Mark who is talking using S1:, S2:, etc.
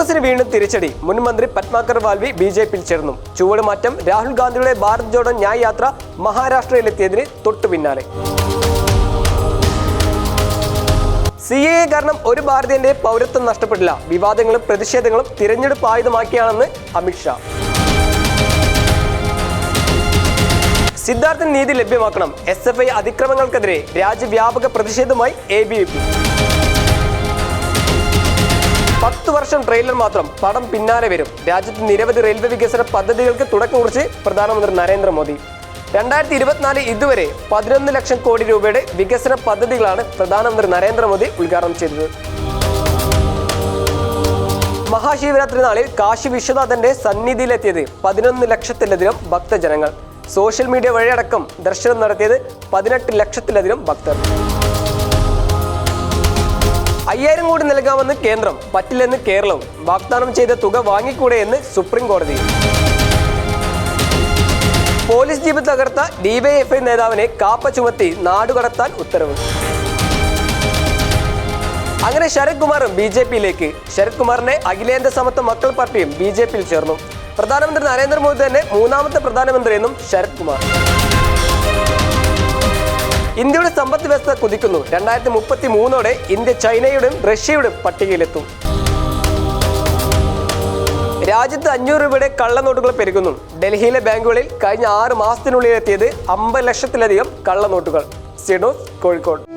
S1: കോൺഗ്രസിന് വീണ്ടും തിരിച്ചടി മുൻമന്ത്രി പത്മാകർ വാൽവി ബി ജെ പിയിൽ ചേർന്നു ചുവടുമാറ്റം രാഹുൽ ഗാന്ധിയുടെ ഭാരത് ജോഡോ ന്യായ യാത്ര മഹാരാഷ്ട്രയിലെത്തിയതിന് തൊട്ടു പിന്നാലെ സി എ കാരണം ഒരു ഭാരതീയന്റെ പൗരത്വം നഷ്ടപ്പെട്ടില്ല വിവാദങ്ങളും പ്രതിഷേധങ്ങളും തിരഞ്ഞെടുപ്പ് ആയുധമാക്കിയാണെന്ന് അമിത്ഷാ സിദ്ധാർത്ഥൻ നീതി ലഭ്യമാക്കണം എസ് എഫ് ഐ അതിക്രമങ്ങൾക്കെതിരെ രാജ്യവ്യാപക പ്രതിഷേധമായി എ ബി വി പി വർഷം ട്രെയിലർ മാത്രം പടം പിന്നാലെ വരും രാജ്യത്ത് നിരവധി റെയിൽവേ വികസന പദ്ധതികൾക്ക് തുടക്കം കുറിച്ച് പ്രധാനമന്ത്രി നരേന്ദ്രമോദി രണ്ടായിരത്തി ഇരുപത്തിനാല് ഇതുവരെ പതിനൊന്ന് ലക്ഷം കോടി രൂപയുടെ വികസന പദ്ധതികളാണ് പ്രധാനമന്ത്രി നരേന്ദ്രമോദി ഉദ്ഘാടനം ചെയ്തത് മഹാശിവരാത്രി നാളിൽ കാശി വിശ്വനാഥന്റെ സന്നിധിയിലെത്തിയത് പതിനൊന്ന് ലക്ഷത്തിലധികം ഭക്തജനങ്ങൾ സോഷ്യൽ മീഡിയ വഴിയടക്കം ദർശനം നടത്തിയത് പതിനെട്ട് ലക്ഷത്തിലധികം ഭക്തർ അയ്യായിരം കോടി നൽകാമെന്ന് കേന്ദ്രം പറ്റില്ലെന്ന് കേരളവും വാഗ്ദാനം ചെയ്ത തുക വാങ്ങിക്കൂടെ എന്ന് സുപ്രീം കോടതി പോലീസ് ജീപ്പ് തകർത്ത ഡിവൈഎഫ്ഐ നേതാവിനെ കാപ്പ ചുമത്തി നാടുകടത്താൻ ഉത്തരവ് അങ്ങനെ ശരത് കുമാറും ബി ജെ പിയിലേക്ക് ശരത് കുമാറിനെ അഖിലേന്ത്യാ സമത്വ മക്കൾ പാർട്ടിയും ബി ജെ പിയിൽ ചേർന്നു പ്രധാനമന്ത്രി നരേന്ദ്രമോദി തന്നെ മൂന്നാമത്തെ പ്രധാനമന്ത്രിയെന്നും ശരത് കുമാർ ഇന്ത്യയുടെ സമ്പദ് വ്യവസ്ഥ കുതിക്കുന്നു രണ്ടായിരത്തി മുപ്പത്തി മൂന്നോടെ ഇന്ത്യ ചൈനയുടെയും റഷ്യയുടെയും പട്ടികയിലെത്തും രാജ്യത്ത് അഞ്ഞൂറ് രൂപയുടെ കള്ളനോട്ടുകൾ പെരുകുന്നു ഡൽഹിയിലെ ബാങ്കുകളിൽ കഴിഞ്ഞ ആറ് മാസത്തിനുള്ളിൽ എത്തിയത് അമ്പത് ലക്ഷത്തിലധികം കള്ളനോട്ടുകൾ സിഡോസ് കോഴിക്കോട്